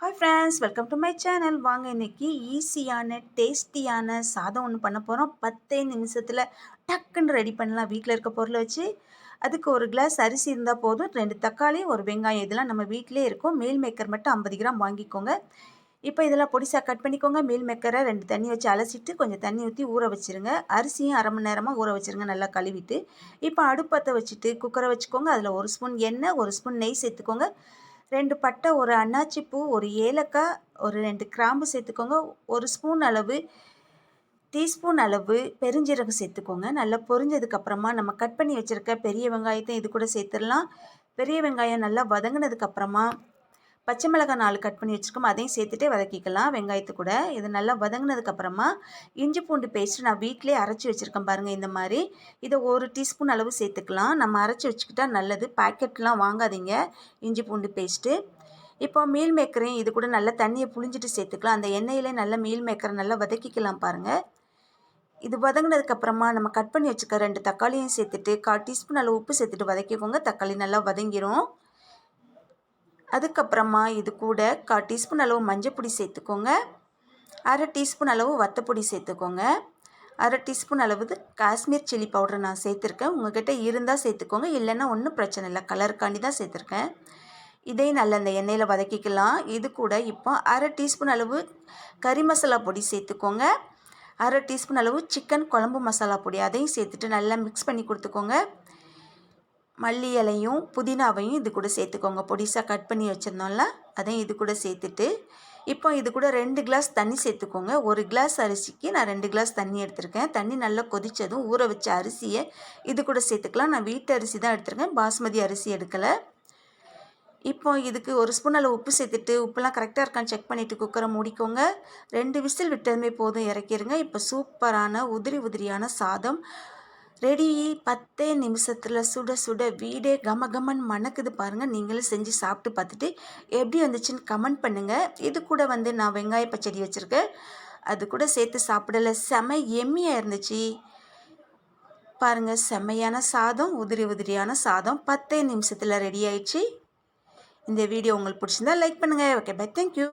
Hi friends welcome to my channel வாங்க இன்னைக்கு ஈஸியான டேஸ்டியான சாதம் ஒன்று பண்ண போகிறோம் பத்தே நிமிஷத்தில் டக்குன்னு ரெடி பண்ணலாம். வீட்டில் இருக்க பொருளை வச்சு அதுக்கு ஒரு கிளாஸ் அரிசி இருந்தால் போதும். ரெண்டு தக்காளி ஒரு வெங்காயம் இதெல்லாம் நம்ம வீட்டிலே இருக்கும். மீல் மேக்கர் மட்டும் ஐம்பது கிராம் வாங்கிக்கோங்க. இப்போ இதெல்லாம் பொடிசாக கட் பண்ணிக்கோங்க. மீல் மேக்கரை ரெண்டு தண்ணி வச்சு அலசிட்டு கொஞ்சம் தண்ணி ஊற்றி ஊற வச்சுருங்க. அரிசியும் அரை மணி நேரமாக ஊற வச்சுருங்க. நல்லா கழுவிட்டு. இப்போ அடுப்பத்தை வச்சுட்டு குக்கரை வச்சுக்கோங்க. அதில் ஒரு ஸ்பூன் எண்ணெய் ஒரு ஸ்பூன் நெய் சேர்த்துக்கோங்க. ரெண்டு பட்டை ஒரு அன்னாச்சி பூ ஒரு ஏலக்காய் ஒரு ரெண்டு கிராம்பு சேர்த்துக்கோங்க. ஒரு ஸ்பூன் அளவு டீஸ்பூன் அளவு பெருஞ்சீரகம் சேர்த்துக்கோங்க. நல்லா பொரிஞ்சதுக்கப்புறமா நம்ம கட் பண்ணி வச்சுருக்க பெரிய வெங்காயத்தை இது கூட சேர்த்துடலாம். பெரிய வெங்காயம் நல்லா வதங்கினதுக்கப்புறமா பச்சை மிளகாய் நாலு கட் பண்ணி வச்சுருக்கோம். அதையும் சேர்த்துட்டே வதக்கிக்கலாம். வெங்காயத்து கூட. இது நல்லா வதங்கினதுக்கப்புறமா இஞ்சி பூண்டு பேஸ்ட்டு நான் வீட்டிலே அரைச்சி வச்சுருக்கேன் பாருங்கள் இந்த மாதிரி. இதை ஒரு டீஸ்பூன் அளவு சேர்த்துக்கலாம். நம்ம அரைச்சி வச்சுக்கிட்டா நல்லது. பேக்கெட்லாம் வாங்காதீங்க. இஞ்சி பூண்டு பேஸ்ட்டு. இப்போ மீல் மேக்கரையும் இது கூட நல்லா தண்ணியை புளிஞ்சிட்டு சேர்த்துக்கலாம். அந்த எண்ணெயிலே நல்லா மீல் மேக்கரை நல்லா வதக்கிக்கலாம் பாருங்கள் இது வதங்கினதுக்கப்புறமா நம்ம கட் பண்ணி வச்சுக்க ரெண்டு தக்காளியும் சேர்த்துட்டு கால் டீஸ்பூன் அளவு உப்பு சேர்த்துட்டு வதக்கிக்கோங்க. தக்காளி நல்லா வதங்கிரும். அதுக்கப்புறமா இது கூட கால் டீஸ்பூன் அளவு மஞ்சப்பொடி சேர்த்துக்கோங்க. அரை டீஸ்பூன் அளவு வத்தப்பொடி சேர்த்துக்கோங்க. அரை டீஸ்பூன் அளவு காஷ்மீர் சில்லி பவுடர் நான் சேர்த்துருக்கேன். உங்கள்கிட்ட இருந்தால் சேர்த்துக்கோங்க. இல்லைன்னா ஒன்றும் பிரச்சனை இல்லை. கலருக்காண்டி தான் சேர்த்துருக்கேன். இதையும் நல்ல அந்த எண்ணெயில் வதக்கிக்கலாம். இது கூட இப்போ அரை டீஸ்பூன் அளவு கறி மசாலா பொடி சேர்த்துக்கோங்க. அரை டீஸ்பூன் அளவு சிக்கன் குழம்பு மசாலா பொடி அதையும் சேர்த்துட்டு நல்லா மிக்ஸ் பண்ணி கொடுத்துக்கோங்க. மல்லி இலையும் புதினாவையும் இது கூட சேர்த்துக்கோங்க. பொடிசாக கட் பண்ணி வச்சுருந்தோம்ல அதையும் இது கூட சேர்த்துட்டு இப்போ இது கூட ரெண்டு கிளாஸ் தண்ணி சேர்த்துக்கோங்க. ஒரு கிளாஸ் அரிசிக்கு நான் ரெண்டு கிளாஸ் தண்ணி எடுத்திருக்கேன். தண்ணி நல்லா கொதித்ததும் ஊற வச்ச அரிசியை இது கூட சேர்த்துக்கலாம். நான் வீட்டு அரிசி தான் எடுத்திருக்கேன் பாஸ்மதி அரிசி எடுக்கலை. இப்போ இதுக்கு ஒரு ஸ்பூன் அளவு உப்பு சேர்த்துட்டு உப்புலாம் கரெக்டாக இருக்கான்னு செக் பண்ணிவிட்டு குக்கரை மூடிக்கோங்க. ரெண்டு விசில் விட்டதுமே போதும் இறக்கிடுங்க இப்போ சூப்பரான உதிரி உதிரியான சாதம். ரெடி. பத்தே நிமிஷத்தில் சுட சுட வீடே கம கமன் மணக்குது பாருங்கள் நீங்களும் செஞ்சு சாப்பிட்டு பார்த்துட்டு எப்படி வந்துச்சுன்னு கமெண்ட் பண்ணுங்கள் இது கூட வந்து நான் வெங்காய பச்சடி வச்சுருக்கேன். அது கூட சேர்த்து சாப்பிடல. செம எம்மியாக இருந்துச்சு. பாருங்கள் செம்மையான சாதம் உதிரி உதிரியான சாதம். பத்தே நிமிஷத்தில் ரெடி ஆயிடுச்சு. இந்த வீடியோ உங்களுக்கு பிடிச்சிருந்தா லைக் பண்ணுங்கள் ஓகே பை தேங்க்யூ